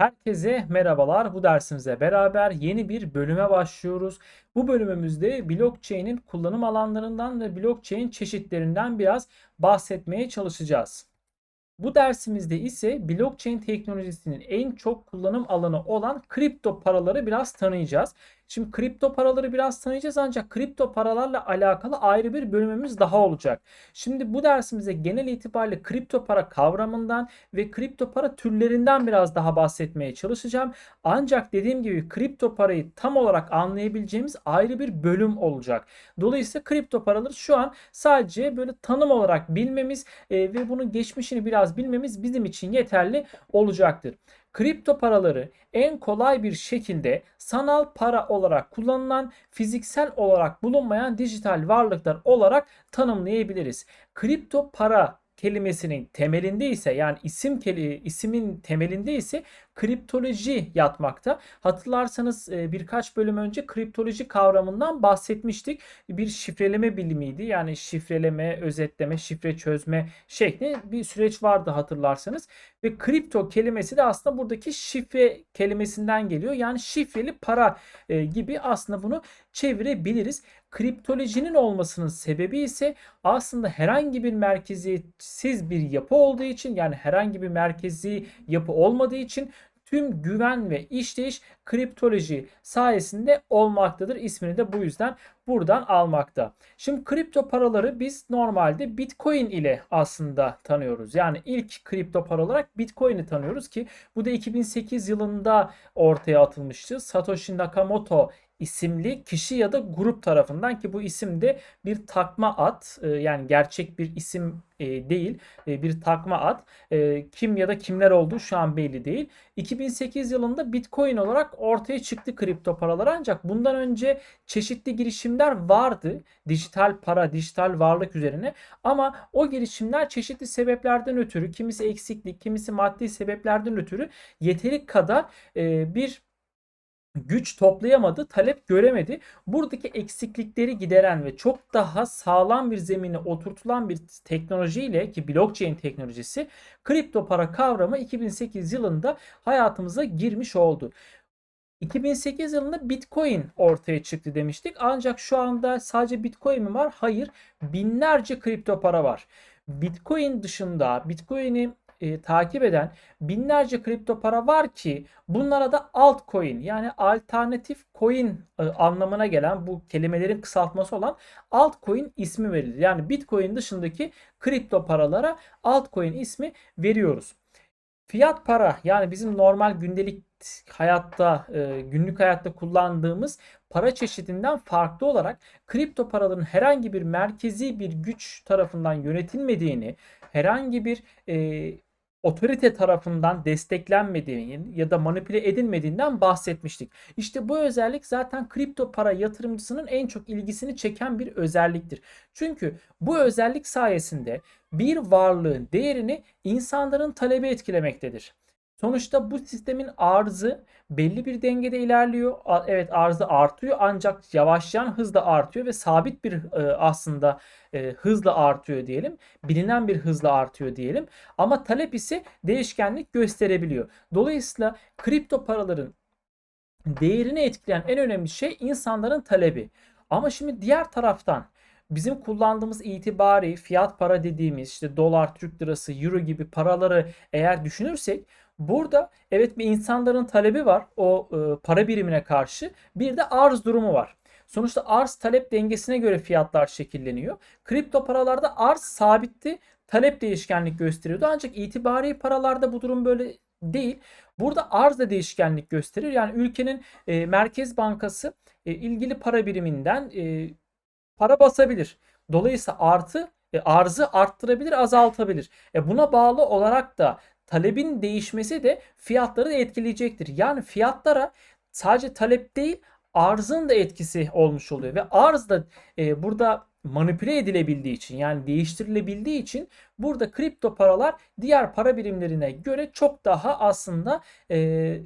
Herkese merhabalar. Bu dersimize beraber yeni bir bölüme başlıyoruz. Bu bölümümüzde blockchain'in kullanım alanlarından ve blockchain çeşitlerinden biraz bahsetmeye çalışacağız. Bu dersimizde ise blockchain teknolojisinin en çok kullanım alanı olan kripto paraları biraz tanıyacağız. Şimdi kripto paraları biraz tanıyacağız ancak kripto paralarla alakalı ayrı bir bölümümüz daha olacak. Şimdi bu dersimize genel itibariyle kripto para kavramından ve kripto para türlerinden biraz daha bahsetmeye çalışacağım. Ancak dediğim gibi kripto parayı tam olarak anlayabileceğimiz ayrı bir bölüm olacak. Dolayısıyla kripto paraları şu an sadece böyle tanım olarak bilmemiz e, ve bunun geçmişini biraz bilmemiz bizim için yeterli olacaktır. Kripto paraları en kolay bir şekilde sanal para olarak kullanılan fiziksel olarak bulunmayan dijital varlıklar olarak tanımlayabiliriz. Kripto para kelimesinin temelinde ise yani isim isimin temelinde ise kriptoloji yatmakta. Hatırlarsanız e, birkaç bölüm önce kriptoloji kavramından bahsetmiştik. Bir şifreleme bilimiydi. Yani şifreleme, özetleme, şifre çözme şekli bir süreç vardı hatırlarsanız. Ve kripto kelimesi de aslında buradaki şifre kelimesinden geliyor. Yani şifreli para e, gibi aslında bunu çevirebiliriz. Kriptolojinin olmasının sebebi ise aslında herhangi bir merkeziyetsiz bir yapı olduğu için yani herhangi bir merkezi yapı olmadığı için tüm güven ve işleyiş kriptoloji sayesinde olmaktadır. İsmini de bu yüzden buradan almakta. Şimdi kripto paraları biz normalde Bitcoin ile aslında tanıyoruz. Yani ilk kripto para olarak Bitcoin'i tanıyoruz ki bu da 2008 yılında ortaya atılmıştı. Satoshi Nakamoto isimli kişi ya da grup tarafından ki bu isim de bir takma ad e, yani gerçek bir isim e, değil e, bir takma ad kim ya da kimler olduğu şu an belli değil. 2008 yılında Bitcoin olarak ortaya çıktı kripto paralar. Ancak bundan önce çeşitli girişimler vardı dijital para dijital varlık üzerine. Ama o girişimler çeşitli sebeplerden ötürü kimisi eksiklik kimisi maddi sebeplerden ötürü yeteri kadar bir güç toplayamadı, talep göremedi. Buradaki eksiklikleri gideren ve çok daha sağlam bir zemine oturtulan bir teknolojiyle ki blockchain teknolojisi kripto para kavramı 2008 yılında hayatımıza girmiş oldu. 2008 yılında Bitcoin ortaya çıktı demiştik. Ancak şu anda sadece Bitcoin mi var? Hayır. Binlerce kripto para var. Bitcoin dışında Bitcoin'i e, takip eden binlerce kripto para var ki bunlara da altcoin yani alternatif coin e, anlamına gelen bu kelimelerin kısaltması olan altcoin ismi verilir. Yani Bitcoin dışındaki kripto paralara altcoin ismi veriyoruz. Fiyat para yani bizim normal gündelik hayatta, e, günlük hayatta kullandığımız para çeşidinden farklı olarak kripto paraların herhangi bir merkezi bir güç tarafından yönetilmediğini, herhangi bir e, otorite tarafından desteklenmediğinin ya da manipüle edilmediğinden bahsetmiştik. İşte bu özellik zaten kripto para yatırımcısının en çok ilgisini çeken bir özelliktir. Çünkü bu özellik sayesinde bir varlığın değerini insanların talebi etkilemektedir. Sonuçta bu sistemin arzı belli bir dengede ilerliyor. Evet arzı artıyor ancak yavaşlayan hızla artıyor ve sabit bir e, aslında e, hızla artıyor diyelim. Bilinen bir hızla artıyor diyelim. Ama talep ise değişkenlik gösterebiliyor. Dolayısıyla kripto paraların değerini etkileyen en önemli şey insanların talebi. Ama şimdi diğer taraftan bizim kullandığımız itibari fiyat para dediğimiz işte dolar, Türk lirası, euro gibi paraları eğer düşünürsek Burada evet bir insanların talebi var o e, para birimine karşı. Bir de arz durumu var. Sonuçta arz talep dengesine göre fiyatlar şekilleniyor. Kripto paralarda arz sabitti, talep değişkenlik gösteriyordu. Ancak itibari paralarda bu durum böyle değil. Burada arz da değişkenlik gösterir. Yani ülkenin e, Merkez Bankası e, ilgili para biriminden e, para basabilir. Dolayısıyla artı e, arzı arttırabilir, azaltabilir. E buna bağlı olarak da talebin değişmesi de fiyatları etkileyecektir. Yani fiyatlara sadece talep değil arzın da etkisi olmuş oluyor ve arz da e, burada manipüle edilebildiği için yani değiştirilebildiği için burada kripto paralar diğer para birimlerine göre çok daha aslında e,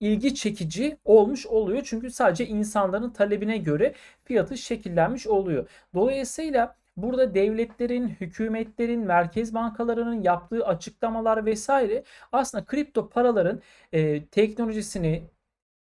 ilgi çekici olmuş oluyor. Çünkü sadece insanların talebine göre fiyatı şekillenmiş oluyor. Dolayısıyla burada devletlerin, hükümetlerin, merkez bankalarının yaptığı açıklamalar vesaire aslında kripto paraların e, teknolojisini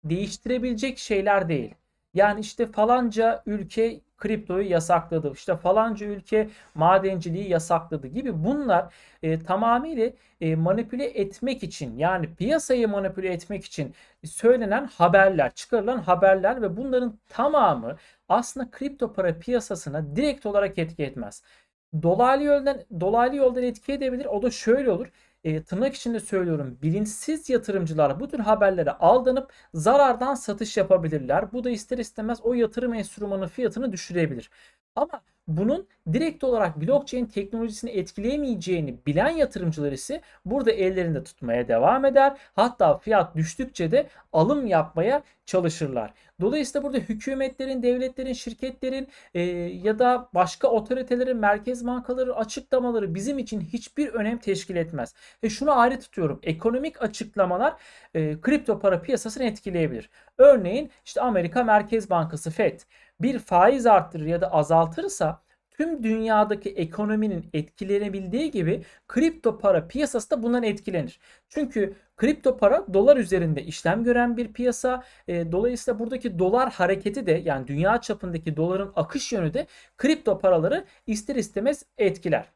değiştirebilecek şeyler değil. Yani işte falanca ülke kriptoyu yasakladı. İşte falanca ülke madenciliği yasakladı gibi bunlar e, tamamıyla e, manipüle etmek için yani piyasayı manipüle etmek için söylenen haberler, çıkarılan haberler ve bunların tamamı aslında kripto para piyasasına direkt olarak etki etmez. Dolaylı yoldan dolaylı yoldan etki edebilir. O da şöyle olur e, tırnak içinde söylüyorum bilinçsiz yatırımcılar bu tür haberlere aldanıp zarardan satış yapabilirler. Bu da ister istemez o yatırım enstrümanı fiyatını düşürebilir. Ama bunun direkt olarak blockchain teknolojisini etkileyemeyeceğini bilen yatırımcılar ise burada ellerinde tutmaya devam eder. Hatta fiyat düştükçe de alım yapmaya çalışırlar. Dolayısıyla burada hükümetlerin, devletlerin, şirketlerin e, ya da başka otoritelerin, merkez bankaları açıklamaları bizim için hiçbir önem teşkil etmez. Ve şunu ayrı tutuyorum. Ekonomik açıklamalar e, kripto para piyasasını etkileyebilir. Örneğin işte Amerika Merkez Bankası FED bir faiz arttırır ya da azaltırsa tüm dünyadaki ekonominin etkilenebildiği gibi kripto para piyasası da bundan etkilenir. Çünkü kripto para dolar üzerinde işlem gören bir piyasa. E, dolayısıyla buradaki dolar hareketi de yani dünya çapındaki doların akış yönü de kripto paraları ister istemez etkiler.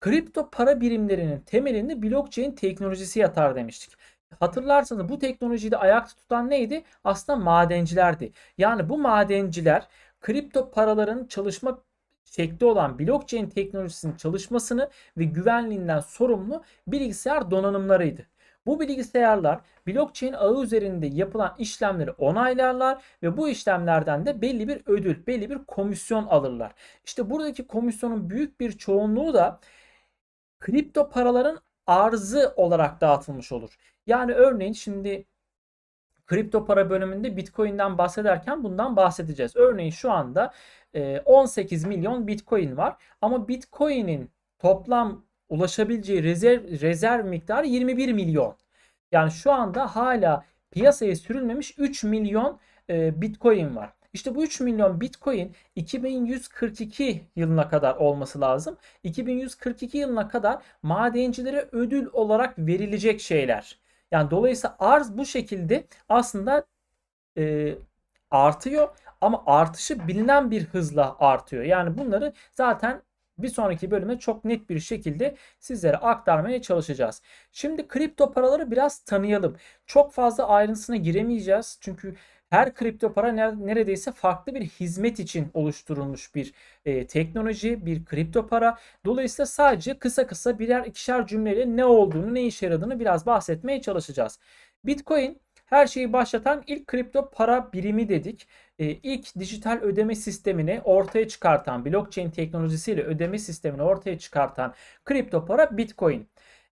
Kripto para birimlerinin temelinde blockchain teknolojisi yatar demiştik. Hatırlarsanız bu teknolojiyi de ayakta tutan neydi? Aslında madencilerdi. Yani bu madenciler kripto paraların çalışma şekli olan blockchain teknolojisinin çalışmasını ve güvenliğinden sorumlu bilgisayar donanımlarıydı. Bu bilgisayarlar blockchain ağı üzerinde yapılan işlemleri onaylarlar ve bu işlemlerden de belli bir ödül, belli bir komisyon alırlar. İşte buradaki komisyonun büyük bir çoğunluğu da kripto paraların arzı olarak dağıtılmış olur. Yani örneğin şimdi kripto para bölümünde Bitcoin'den bahsederken bundan bahsedeceğiz. Örneğin şu anda 18 milyon Bitcoin var ama Bitcoin'in toplam ulaşabileceği rezerv, rezerv miktarı 21 milyon. Yani şu anda hala piyasaya sürülmemiş 3 milyon Bitcoin var. İşte bu 3 milyon Bitcoin 2142 yılına kadar olması lazım. 2142 yılına kadar madencilere ödül olarak verilecek şeyler. Yani dolayısıyla arz bu şekilde aslında e, artıyor ama artışı bilinen bir hızla artıyor. Yani bunları zaten bir sonraki bölüme çok net bir şekilde sizlere aktarmaya çalışacağız. Şimdi kripto paraları biraz tanıyalım. Çok fazla ayrıntısına giremeyeceğiz. Çünkü her kripto para neredeyse farklı bir hizmet için oluşturulmuş bir e, teknoloji, bir kripto para. Dolayısıyla sadece kısa kısa birer ikişer cümleyle ne olduğunu, ne işe yaradığını biraz bahsetmeye çalışacağız. Bitcoin her şeyi başlatan ilk kripto para birimi dedik. E, ilk dijital ödeme sistemini ortaya çıkartan, blockchain teknolojisiyle ödeme sistemini ortaya çıkartan kripto para Bitcoin.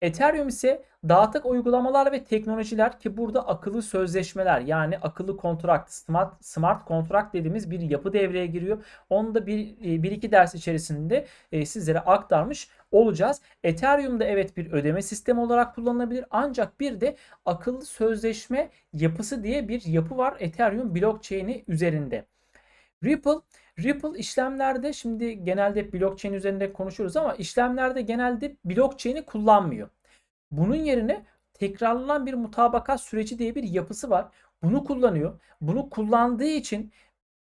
Ethereum ise dağıtık uygulamalar ve teknolojiler ki burada akıllı sözleşmeler yani akıllı kontrakt, smart, smart kontrakt dediğimiz bir yapı devreye giriyor. Onu da bir, e, bir iki ders içerisinde e, sizlere aktarmış olacağız. Ethereum da evet bir ödeme sistemi olarak kullanılabilir ancak bir de akıllı sözleşme yapısı diye bir yapı var Ethereum blockchain'i üzerinde. Ripple Ripple işlemlerde şimdi genelde blockchain üzerinde konuşuyoruz ama işlemlerde genelde blockchain'i kullanmıyor. Bunun yerine tekrarlanan bir mutabakat süreci diye bir yapısı var. Bunu kullanıyor. Bunu kullandığı için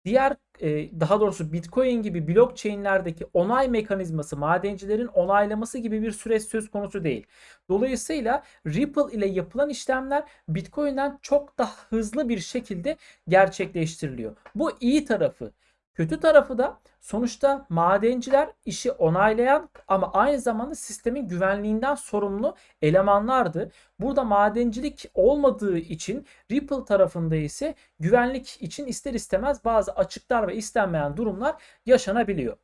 diğer e, daha doğrusu Bitcoin gibi blockchain'lerdeki onay mekanizması, madencilerin onaylaması gibi bir süreç söz konusu değil. Dolayısıyla Ripple ile yapılan işlemler Bitcoin'den çok daha hızlı bir şekilde gerçekleştiriliyor. Bu iyi tarafı. Kötü tarafı da sonuçta madenciler işi onaylayan ama aynı zamanda sistemin güvenliğinden sorumlu elemanlardı. Burada madencilik olmadığı için Ripple tarafında ise güvenlik için ister istemez bazı açıklar ve istenmeyen durumlar yaşanabiliyor.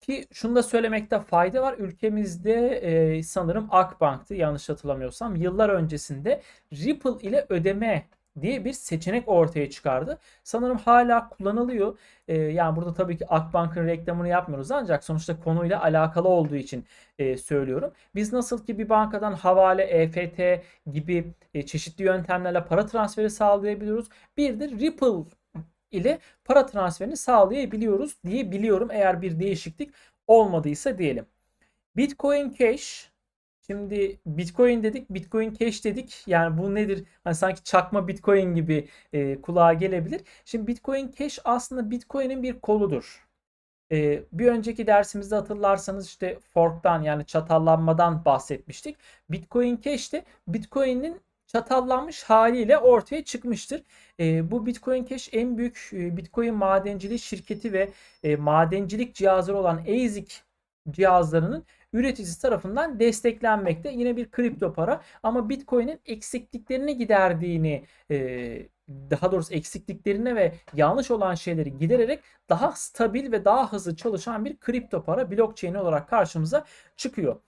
Ki şunu da söylemekte fayda var. Ülkemizde e, sanırım Akbank'tı yanlış hatırlamıyorsam. Yıllar öncesinde Ripple ile ödeme diye bir seçenek ortaya çıkardı. Sanırım hala kullanılıyor. Ee, yani burada tabii ki Akbank'ın reklamını yapmıyoruz ancak sonuçta konuyla alakalı olduğu için e, söylüyorum. Biz nasıl ki bir bankadan havale, EFT gibi e, çeşitli yöntemlerle para transferi sağlayabiliyoruz. Bir de Ripple ile para transferini sağlayabiliyoruz diye biliyorum eğer bir değişiklik olmadıysa diyelim. Bitcoin Cash Şimdi Bitcoin dedik, Bitcoin Cash dedik. Yani bu nedir? Hani sanki çakma Bitcoin gibi e, kulağa gelebilir. Şimdi Bitcoin Cash aslında Bitcoin'in bir koludur. E, bir önceki dersimizde hatırlarsanız işte fork'tan yani çatallanmadan bahsetmiştik. Bitcoin Cash de Bitcoin'in çatallanmış haliyle ortaya çıkmıştır. E, bu Bitcoin Cash en büyük e, Bitcoin madenciliği şirketi ve e, madencilik cihazları olan ASIC cihazlarının üreticisi tarafından desteklenmekte. Yine bir kripto para ama Bitcoin'in eksikliklerini giderdiğini e, daha doğrusu eksikliklerine ve yanlış olan şeyleri gidererek daha stabil ve daha hızlı çalışan bir kripto para blockchain olarak karşımıza çıkıyor.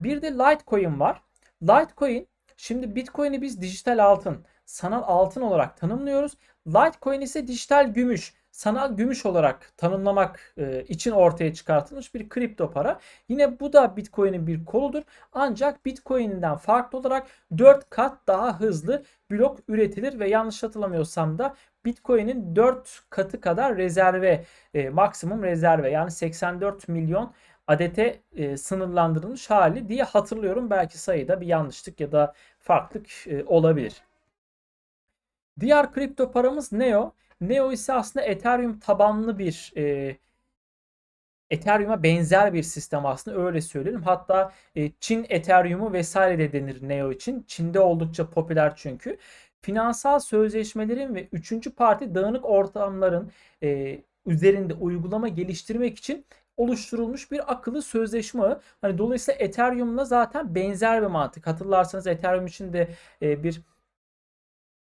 Bir de Litecoin var. Litecoin şimdi Bitcoin'i biz dijital altın, sanal altın olarak tanımlıyoruz. Litecoin ise dijital gümüş sanal gümüş olarak tanımlamak e, için ortaya çıkartılmış bir kripto para. Yine bu da Bitcoin'in bir koludur. Ancak Bitcoin'den farklı olarak 4 kat daha hızlı blok üretilir ve yanlış hatırlamıyorsam da Bitcoin'in 4 katı kadar rezerve, e, maksimum rezerve yani 84 milyon adete e, sınırlandırılmış hali diye hatırlıyorum. Belki sayıda bir yanlışlık ya da farklılık e, olabilir. Diğer kripto paramız Neo. Neo ise aslında Ethereum tabanlı bir e, Ethereum'a benzer bir sistem aslında öyle söyleyelim. Hatta e, Çin Ethereum'u vesaire de denir Neo için. Çin'de oldukça popüler çünkü. Finansal sözleşmelerin ve üçüncü parti dağınık ortamların e, üzerinde uygulama geliştirmek için oluşturulmuş bir akıllı sözleşme. Hani dolayısıyla Ethereum'la zaten benzer bir mantık. Hatırlarsanız Ethereum için de e, bir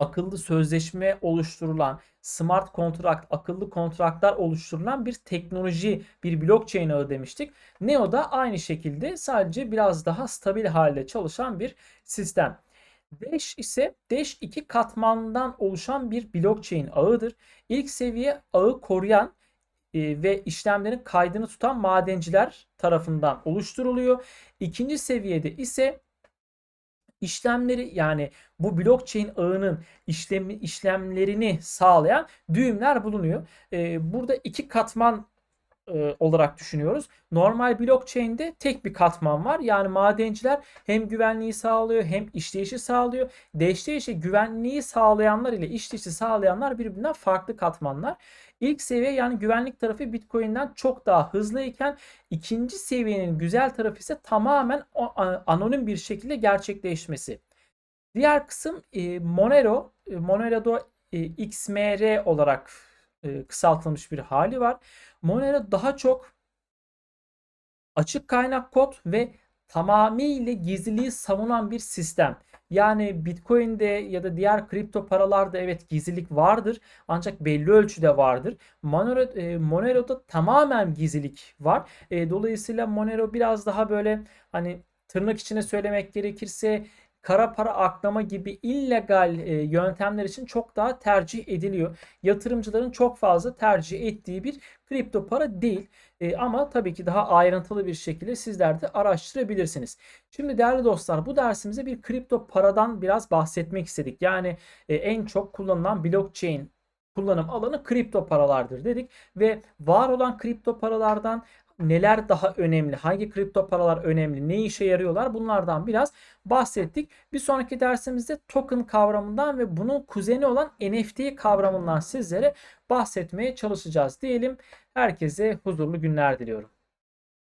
akıllı sözleşme oluşturulan, smart kontrakt, akıllı kontratlar oluşturulan bir teknoloji, bir blockchain ağı demiştik. Neo da aynı şekilde sadece biraz daha stabil halde çalışan bir sistem. Dash ise Dash iki katmandan oluşan bir blockchain ağıdır. İlk seviye ağı koruyan e, ve işlemlerin kaydını tutan madenciler tarafından oluşturuluyor. İkinci seviyede ise işlemleri yani bu blockchain ağının işlemi, işlemlerini sağlayan düğümler bulunuyor. Ee, burada iki katman e, olarak düşünüyoruz. Normal blockchain'de tek bir katman var. Yani madenciler hem güvenliği sağlıyor hem işleyişi sağlıyor. İse güvenliği sağlayanlar ile işleyişi sağlayanlar birbirinden farklı katmanlar. İlk seviye yani güvenlik tarafı Bitcoin'den çok daha hızlı iken ikinci seviyenin güzel tarafı ise tamamen anonim bir şekilde gerçekleşmesi. Diğer kısım e, Monero. E, Monero'da e, XMR olarak e, kısaltılmış bir hali var. Monero daha çok açık kaynak kod ve tamamıyla gizliliği savunan bir sistem. Yani Bitcoin'de ya da diğer kripto paralarda evet gizlilik vardır ancak belli ölçüde vardır. Monero, e, Monero'da tamamen gizlilik var. E, dolayısıyla Monero biraz daha böyle hani tırnak içine söylemek gerekirse kara para aklama gibi illegal e, yöntemler için çok daha tercih ediliyor. Yatırımcıların çok fazla tercih ettiği bir kripto para değil. E, ama tabii ki daha ayrıntılı bir şekilde sizler de araştırabilirsiniz. Şimdi değerli dostlar bu dersimizde bir kripto paradan biraz bahsetmek istedik. Yani e, en çok kullanılan blockchain kullanım alanı kripto paralardır dedik ve var olan kripto paralardan neler daha önemli, hangi kripto paralar önemli, ne işe yarıyorlar bunlardan biraz bahsettik. Bir sonraki dersimizde token kavramından ve bunun kuzeni olan NFT kavramından sizlere bahsetmeye çalışacağız diyelim. Herkese huzurlu günler diliyorum.